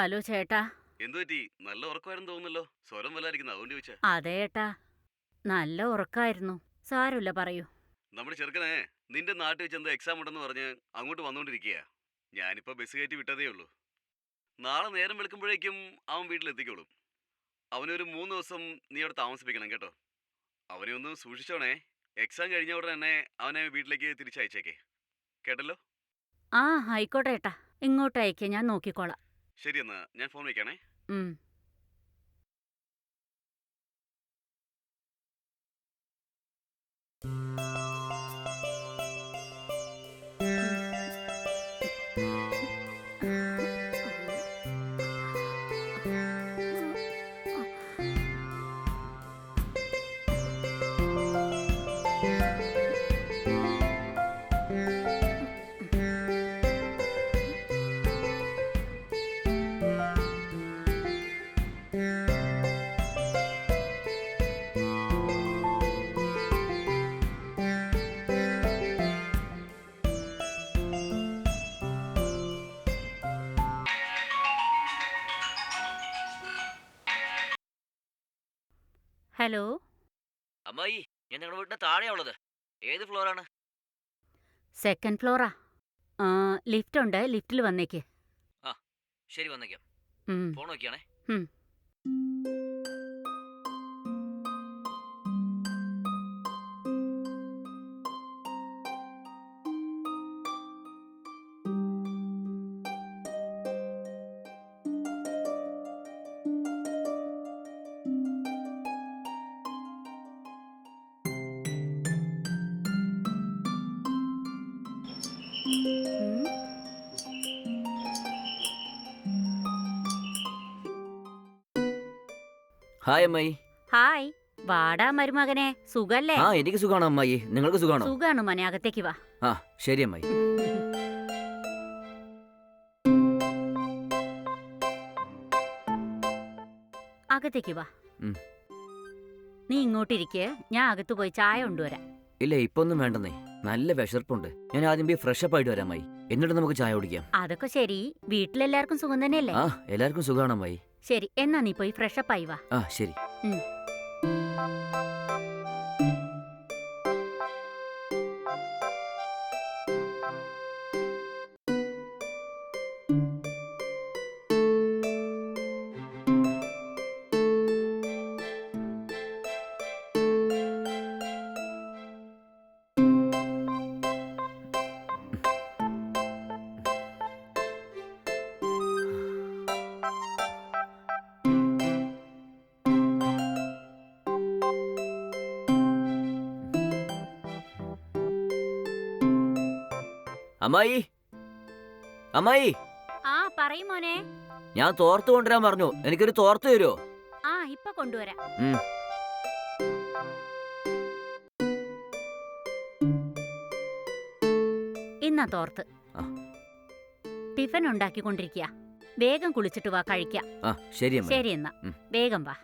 Hello ചേട്ടാ. എന്തു പറ്റി? നല്ല ഉറക്കമായിരുന്നു തോന്നുന്നല്ലോ. സ്വരം വല്ലായിരിക്കുന്നു അതുകൊണ്ട് ചോദിച്ചാ. അതെ ഏട്ടാ. നല്ല ഉറക്കായിരുന്നു. സാരമില്ല പറയൂ. നമ്മുടെ ചെറുക്കനെ നിന്റെ നാട്ടിൽ വെച്ച് എന്താ എക്സാം ഉണ്ടെന്ന് പറഞ്ഞ് അങ്ങോട്ട് വന്നുകൊണ്ടിരിക്കുക ഞാനിപ്പോ ബസ് കയറ്റി വിട്ടതേ ഉള്ളൂ. നാളെ നേരം വെളുക്കുമ്പോഴേക്കും അവൻ വീട്ടിലെത്തിക്കോളും. അവനൊരു മൂന്ന് ദിവസം നീ അവിടെ താമസിപ്പിക്കണം കേട്ടോ. അവനെ ഒന്ന് സൂക്ഷിച്ചോണേ. എക്സാം കഴിഞ്ഞ ഉടനെ തന്നെ അവനെ വീട്ടിലേക്ക് തിരിച്ചയച്ചേക്കേ. കേട്ടല്ലോ? ആ ആയിക്കോട്ടെ ഏട്ടാ. ഇങ്ങോട്ട് അയക്കുക ഞാൻ നോക്കിക്കോളാം. ശരി എന്നാ ഞാൻ ഫോൺ വയ്ക്കാണേ ഹലോ അമ്മായി ഞാൻ നിങ്ങളുടെ വീടിന്റെ താഴെയാ ഉള്ളത് ഏത് ഫ്ലോറാണ്? സെക്കൻഡ് ഫ്ലോറാ. ആ ലിഫ്റ്റ് ഉണ്ട് ലിഫ്റ്റിൽ വന്നേക്ക് ശരി വന്നേക്കാം. ഉം. ഫോൺ നോക്കിയാണേ. ഉം. ഹായ് അമ്മായി. ഹായ്. വാടാ മരുമകനെ. സുഖല്ലേ? ആ എനിക്ക് സുഖാണ് അമ്മായി. നിങ്ങൾക്ക് സുഖാണോ? സുഖാണ് മനെ. അകത്തേക്ക് വാ. ആ ശരി അമ്മായി. അകത്തേക്ക് വാ. ഉം. നീ ഇങ്ങോട്ടിരിക്കെ. ഞാൻ അകത്ത് പോയി ചായ കൊണ്ടുവരാം. ഇല്ല ഇപ്പൊ ഒന്നും വേണ്ടെന്നേ. നല്ല വിശർപ്പുണ്ട് ഞാൻ ആദ്യം പോയി ഫ്രഷ് അപ്പ് ആയിട്ട് വരാമായി എന്നിട്ട് നമുക്ക് ചായ കുടിക്കാം. അതൊക്കെ ശരി. വീട്ടിലെല്ലാവർക്കും സുഖം തന്നെയല്ലേ? ആ എല്ലാവർക്കും സുഖമാണ് അമ്മായി ശരി എന്നാ നീ പോയി ഫ്രഷ് അപ്പ് ആയി വാ. ആ ശരി. അമ്മായി. അമ്മായി. ആ പറയും മോനെ. ഞാൻ തോർത്ത് കൊണ്ടുവരാൻ പറഞ്ഞു. എനിക്കൊരു തോർത്ത് തരുമോ ആ ഇപ്പൊ കൊണ്ടുവരാം. ഉം. ഇന്നാ തോർത്ത്. ആ. ടിഫൻ ഉണ്ടാക്കിക്കൊണ്ടിരിക്കുക വേഗം കുളിച്ചിട്ട് വാ കഴിക്കാം ആ ശരി എന്നാ. ഉം. വേഗം വാ.